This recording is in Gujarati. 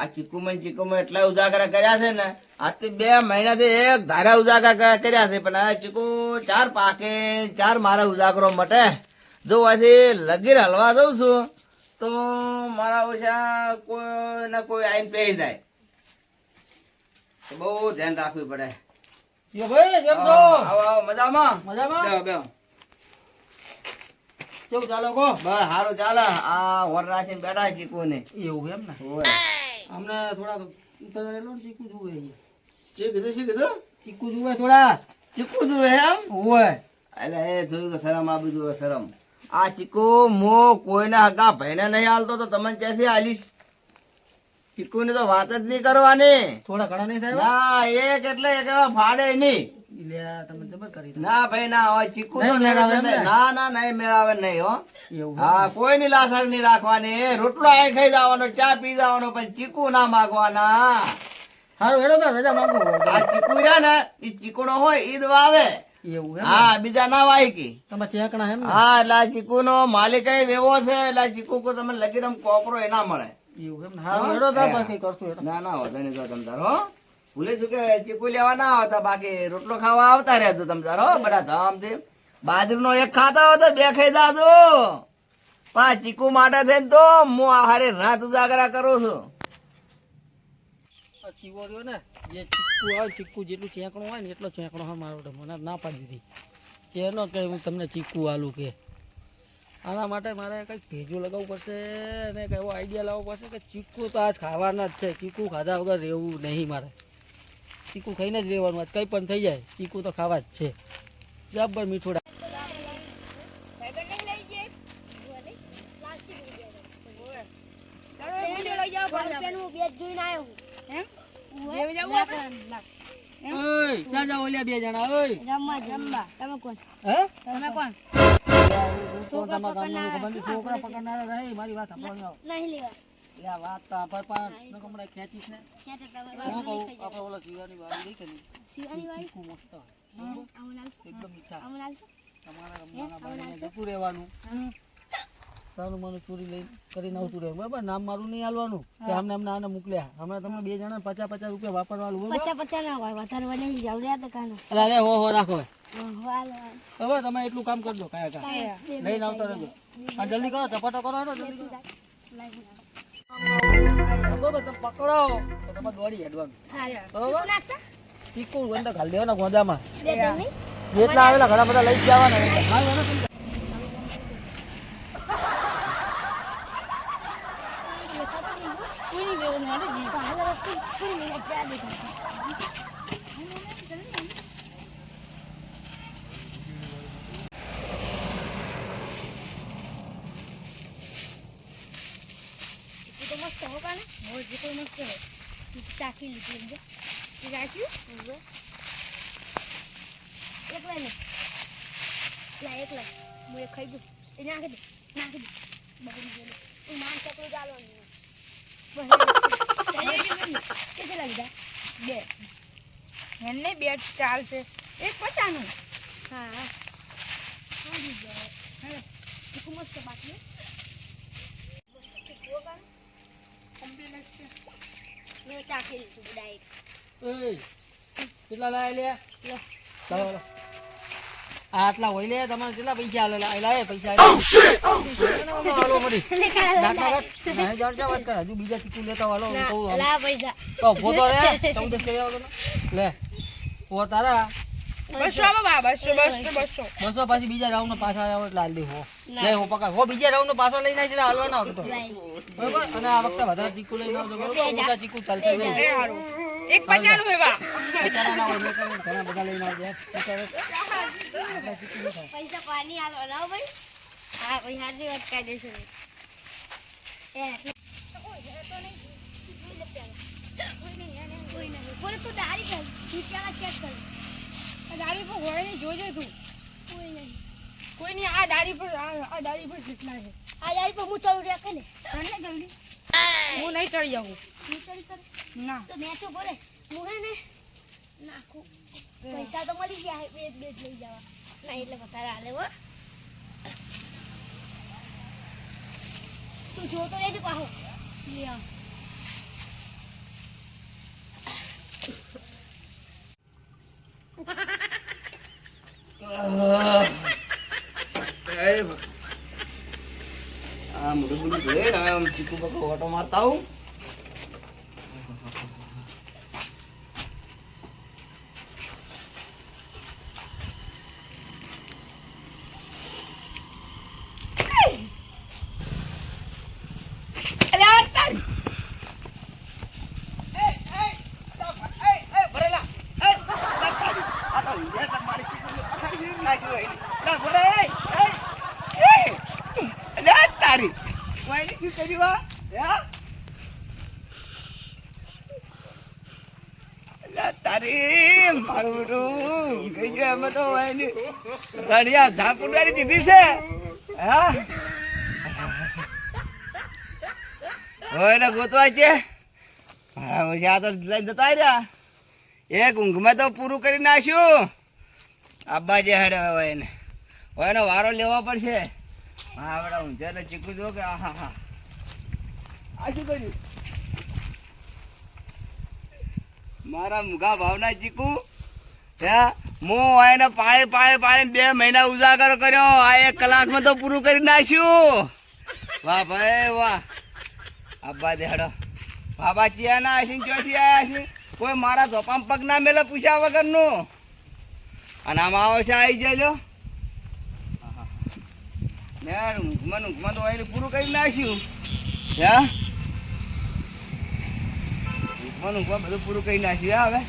આ ચીકુમન ચીકુમન એટલા ઉજાગરા કર્યા છે ને આજથી બે મહિનાથી એક ધારા ઉજાગરા કર્યા છે પણ આ ચીકુ ચાર પાકે ચાર મારા ઉજાગરો મટે. જો પછી લગીર હલવા જઉં છું તો મારા ઓછા કોઈ ને કોઈ આઈને પેહી જાય. બહુ ધ્યાન રાખવું પડે. મજામાં? મજામાં? કેવું ચાલો કો બસ સારું ચાલે. આ વર રાખીને બેઠા ચીકુ ને એવું એમ ને? અમને થોડા ઉતરેલો ને ચીકુ જુએ છે. શું કીધું છે કીધું? ચીકુ જુએ થોડા. ચીકુ જોવે એમ? હોય એટલે એ જોયું તો શરમ આ બધું શરમ. આ ચીકુ મો કોઈના હગા ભાઈને નહીં હાલતો તો તમને ક્યાંથી હાલીશ? ચીકુ ની તો વાત જ નહીં કરવાની. થોડા ઘણા નહીં થાય ના એક એટલે એક ફાડે નહીં. ના ભાઈ ના હોય ચીકુ તો નહીં મેળાવે એમ ને? ના ના નહીં મેળાવે નહીં હો. હા કોઈ ની લાસાર નહીં રાખવાની. રોટલો આઈ ખાઈ જવાનો ચા પી જવાનો પણ ચીકુ ના માગવાના. સારું હેડો તો રજા માંગુ આ ચીકુ રહ્યા ને એ ચીકુનો હોય ઈદ વાવે? હા બીજા ના વાય કી. હા એટલે આ ચીકુ નો માલિક એવો છે એટલે ચીકુ કો તમે લગીરમ કોપરો એના ના મળે. એવું ને? ના તારો. ભૂલે શું કે ચીકુ લેવા ના આવતા? બાકી રોટલો ખાવા આવતા રહેજો તમે તારો હો, બધા ધામથી બાજરીનો એક ખાતા હોય તો બે ખાઈ જાજો. પા ચીકુ માટે થઈને તો હું હારે રાત ઉજાગરા કરું છું. શીવો ને જે ચીકુ આવે ચીકુ જેટલું ચેકણું હોય ને એટલો ચેકણો હોય મારો મને ના પાડી દીધી. એનો કે હું તમને ચીકુ આલું કે. આના માટે મારે કંઈક ભેજું લગાવવું પડશે અને એવો આઈડિયા લાવવો પડશે કે ચીકુ તો આજ ખાવાના જ છે. ચીકુ ખાધા વગર રહેવું નહીં મારે. ચીકુ ખાઈને જ રહેવાનું. આજ કંઈ પણ થઈ જાય ચીકુ તો ખાવા જ છે. જબ્બર મીઠું ઓય ચા જાઓ ઓલ્યા બે જણા ઓય. હે? છોકરા પકડનારા રહે મારી વાત સાંભળો એટલે વાત તો આભાર પણ ને. હું કહું આપણે ઓલા શિવાની વાળી મસ્ત એકદમ મીઠા. તમારા રમવાના જતું રહેવાનું. સારું મને ચોરી લઈ કરીને આવતું રહેવું બરાબર? નામ મારું નહીં હાલવાનું. કે આમને આમને આને મોકલ્યા. હમણાં તમે બે જણા પચાસ પચાસ રૂપિયા વાપરવાનું બરાબર? પચાસ પચા ના હોય વધારે બનાવી જાવ લે તો કાનો અરે હો હો રાખો હવે. તમે એટલું કામ કરજો કયા કયા લઈને આવતા રહેજો. જલ્દી કરો ચપાટો કરો જલ્દી કરો. બરાબર તમે પકડો. તો તમે દોડી હેડવાનું. બરાબર? નાખતા ચીકુ અંદર ઘાલ દેવાના ગોદામાં જેટલા આવેલા ઘણા બધા લઈ જવાના. હા હેડો તમે. કોઈ નહીં બેવું નહીં છોડી નહીં ત્યાં દેખાય ચીકુ તો મસ્ત હો કાને હો ચીકુ મસ્ત હોય. ચાખી લીધું તે રાખ્યું એકલા ને લા. એકલા હું એક ખાઈ ગયું એ નાખી દે. નાખી દે. બગડી ગયું હું માન ચકલું ચાલવાનું કેટલી લાગી બે. એમને બે ચાલશે એક પચાનું. હા. હા સમજી હેલો મસ્ત બાકી. મેં ચાખી ડાયરેક્ટ કેટલા લાયા લે. લે. લાવો, લાવો. આટલા હોય લે તમારે કેટલા પૈસા આલે લા? લાય પૈસા આલે. હાલો મરી નહીં વાત કરે. હજુ બીજા ચીકુ લેતા હાલો હું લા પૈસા. તો કરી આવો લે ઓ તારા બસો આમાં બસો બસો બસો બસો પાછી બીજા રાઉન્ડ નો પાછા આવ્યો એટલે હાલ હો લે હો પકડ હો બીજા રાઉન્ડ નો પાછો લઈને આવી છે હાલવાના આવતો બરોબર અને આ વખતે વધારે ચીકુ લઈને આવજો બરોબર મોટા ચીકુ ચાલશે એક પચાનું એવા બિચારા ના હોય એટલે ઘણા બધા લઈને આવજો નહીં. પૈસા પાણી આલવાના હો ભાઈ હા ભાઈ હાજી વાત કરી દેશું એ બોલે તું દારી કર તું ચેક કર આ દાડી પર હોય નહીં જોજે તું. કોઈ નહીં. કોઈ નહીં આ દાડી પર આ દાડી પર જેટલા છે. આ ડાળી પર હું ચડું રાખે ને? ચડ ને જલ્દી હું નહીં ચડી જાઉં. હું ચડી કર ના. તો મેં તો બોલે? હું હે ને નાખું. પૈસા તો મળી ગયા બે બે લઈ જવા. ના એટલે વધારે હાલે હો. તું જોતો રહેજો પાહો લે આવ. ચીકુ બકો ઓટો મારતા આવું તારી શું કર્યું આ હે? તારી મારું બેટું તો દીધી છે? હા? હવે ને ગોતવા છે. આ તો જતા એક ઊંઘમાં તો પૂરું કરી નાખ્યું. આબા જે હેડે હવે એને. હવે એનો વારો લેવો પડશે. હા બડા ઊંઝા ને ચીકુ જો કે આ શું કર્યું? મારા મુઘા ભાવના ચીકુ, હું? એને પાળે પાળે પાણી બે મહિના ઉજાગર કર્યો, આ એક કલાકમાં તો પૂરું કરી નાખ્યું. વાહ ભાઈ, વાહ. આબા દેડો બાબા ચિયા ના આશી ચોથી આયા છે. કોઈ મારા ધોપામ પગ ના મેલે પૂછ્યા વગરનું. અને આમાં આવો છે આવી જજો. ને ઊંઘમાં ઊંઘમાં તો એને પૂરું કરી નાખ્યું. હે? ઊંઘમાં ને બધું પૂરું કરી નાખ્યું. આવે